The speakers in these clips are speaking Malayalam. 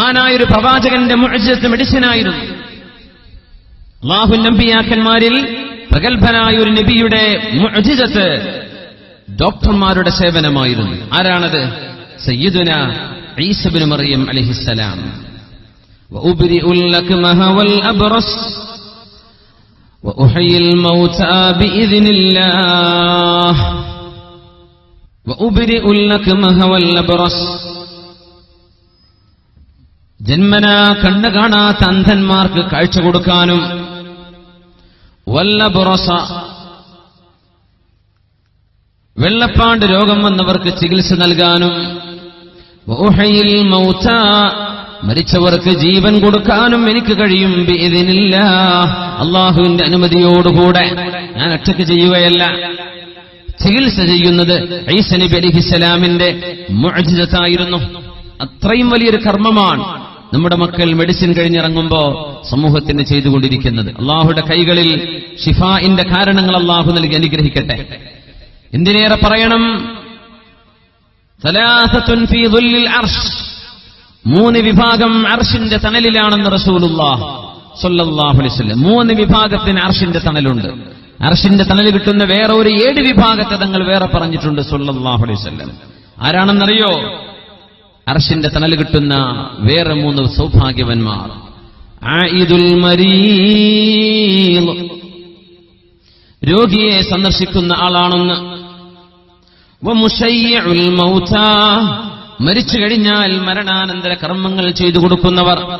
മഹാനായൊരു പ്രവാചകന്റെ മുഅ്ജിസത്ത് മെഡിസിനായിരുന്നു അള്ളാഹു നമ്പിയാക്കന്മാരിൽ പ്രഗത്ഭനായ ഒരു നബിയുടെ മുഅ്ജിസത്ത് ഡോക്ടർമാരുടെ സേവനമായിരുന്നു ആരാണത് സയ്യിദുന ഈസബിന് മറിയം അലഹിസ്സലാം وأبرئ الأكمه والأبرص وأحيي الموتى بإذن الله وأبرئ الأكمه والأبرص ജന്മനാ കണ്ണു കാണാത്ത അന്ധന്മാർക്ക് കാഴ്ച കൊടുക്കാനും. വല്ല വല്ലബുറസ വെള്ളപ്പാണ്ട് രോഗം വന്നവർക്ക് ചികിത്സ നൽകാനും. ഓഹയിൽ മൗച്ച മരിച്ചവർക്ക് ജീവൻ കൊടുക്കാനും എനിക്ക് കഴിയും. ഇതിനില്ല അള്ളാഹുവിന്റെ അനുമതിയോടുകൂടെ. ഞാൻ ഒറ്റയ്ക്ക് ചെയ്യുകയല്ല. ചികിത്സ ചെയ്യുന്നത് ഈസ നബി മുഴജിതായിരുന്നു അത്രയും വലിയൊരു കർമ്മമാണ്. നമ്മുടെ മക്കൾ മെഡിസിൻ കഴിഞ്ഞിറങ്ങുമ്പോ സമൂഹത്തിന് ചെയ്തുകൊണ്ടിരിക്കുന്നത്. അള്ളാഹുടെ കൈകളിൽ ഷിഫാഇന്റെ കാരണങ്ങൾ അള്ളാഹു നൽകി അനുഗ്രഹിക്കട്ടെ. എന്തിനേറെ പറയണം? മൂന്ന് വിഭാഗം അർഷിന്റെ തണലിലാണെന്ന് വസല്ലം. മൂന്ന് വിഭാഗത്തിന് അർഷിന്റെ തണലുണ്ട്. അർഷിന്റെ തണൽ കിട്ടുന്ന വേറെ ഒരു ഏഴ് വിഭാഗത്തെ തങ്ങൾ വേറെ പറഞ്ഞിട്ടുണ്ട് വസല്ലം. ആരാണെന്നറിയോ? അർഷിന്റെ തണൽ കിട്ടുന്ന വേറെ മൂന്ന് സൗഭാഗ്യവന്മാർ. രോഗിയെ സന്ദർശിക്കുന്ന ആളാണെന്ന്. മരിച്ചു കഴിഞ്ഞാൽ മരണാനന്തര കർമ്മങ്ങൾ ചെയ്തു കൊടുക്കുന്നവർ.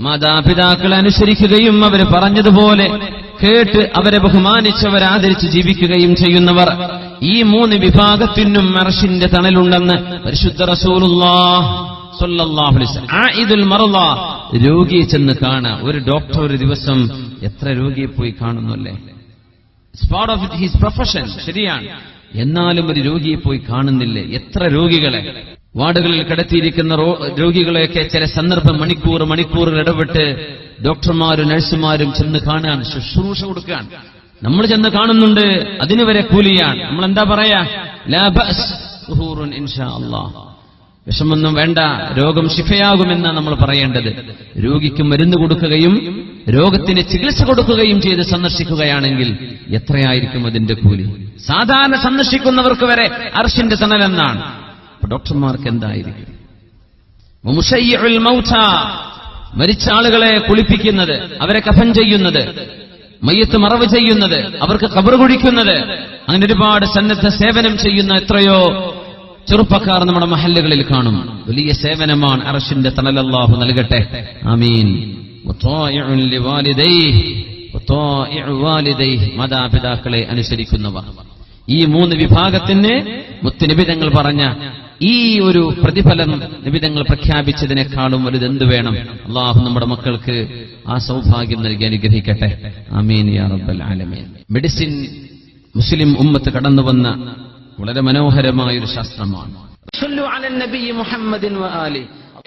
മാതാപിതാക്കളെ അനുസരിക്കുകയും അവർ പറഞ്ഞതുപോലെ കേട്ട് അവരെ ബഹുമാനിച്ചവരാദരിച്ച് ജീവിക്കുകയും ചെയ്യുന്നവർ. ഈ മൂന്ന് വിഭാഗത്തിനും മറശിന്റെ തണലുണ്ടെന്ന് പരിശുദ്ധ മർള രോഗിയെ ചെന്ന് കാണുക ഒരു ഡോക്ടർ ഒരു ദിവസം എത്ര രോഗിയെ പോയി കാണുന്നു അല്ലേ പാർട്ട് ഓഫ് ഹിസ് പ്രൊഫഷൻ ശരിയാണ്. എന്നാലും ഒരു രോഗിയെ പോയി കാണുന്നില്ലേ? എത്ര രോഗികളെ? വാർഡുകളിൽ കിടത്തിയിരിക്കുന്ന രോഗികളെയൊക്കെ ചില സന്ദർഭം മണിക്കൂർ മണിക്കൂറുകൾ ഇടപെട്ട് ഡോക്ടർമാരും നഴ്സുമാരും ചെന്ന് കാണാൻ ശുശ്രൂഷ കൊടുക്കാൻ നമ്മൾ ചെന്ന് കാണുന്നുണ്ട്. അതിന് വരെ കൂലിയാണ്. നമ്മൾ എന്താ പറയാ വിഷമൊന്നും വേണ്ട. രോഗം ശിഫയാകുമെന്നാണ് നമ്മൾ പറയേണ്ടത്. രോഗിക്ക് മരുന്ന് കൊടുക്കുകയും രോഗത്തിന് ചികിത്സ കൊടുക്കുകയും ചെയ്ത് സന്ദർശിക്കുകയാണെങ്കിൽ എത്രയായിരിക്കും അതിന്റെ കൂലി? സാധാരണ സന്ദർശിക്കുന്നവർക്ക് വരെ അർഷിന്റെ തണലെന്നാണ് ഡോക്ടർമാർക്ക് എന്തായിരിക്കും? മരിച്ച ആളുകളെ കുളിപ്പിക്കുന്നത് അവരെ കഫൻ ചെയ്യുന്നത്. മയ്യത്ത് മറവ് ചെയ്യുന്നത് അവർക്ക് കബർ കുഴിക്കുന്നത് അങ്ങനെ ഒരുപാട് സന്നദ്ധ സേവനം ചെയ്യുന്ന എത്രയോ ചെറുപ്പക്കാർ നമ്മുടെ മഹല്ലുകളിൽ കാണും. വലിയ സേവനമാണ് അറഷിന്റെ തണലല്ലാഹു നൽകട്ടെ. ആമീൻ. മാതാപിതാക്കളെ അനുസരിക്കുന്നവർ ഈ മൂന്ന് വിഭാഗത്തിന് മുത്തുനിബിതങ്ങൾ പറഞ്ഞ ഈ ഒരു പ്രതിഫലം നിബിധങ്ങൾ പ്രഖ്യാപിച്ചതിനേക്കാളും വലുതെന്ത് വേണം? അള്ളാഹു നമ്മുടെ മക്കൾക്ക് ആ സൗഭാഗ്യം നൽകി അനുഗ്രഹിക്കട്ടെ. ആമീൻ യാ റബ്ബൽ ആലമീൻ. മെഡിസിൻ മുസ്ലിം ഉമ്മത്ത് കടന്നു വന്ന വളരെ മനോഹരമായ ഒരു ശാസ്ത്രമാണ്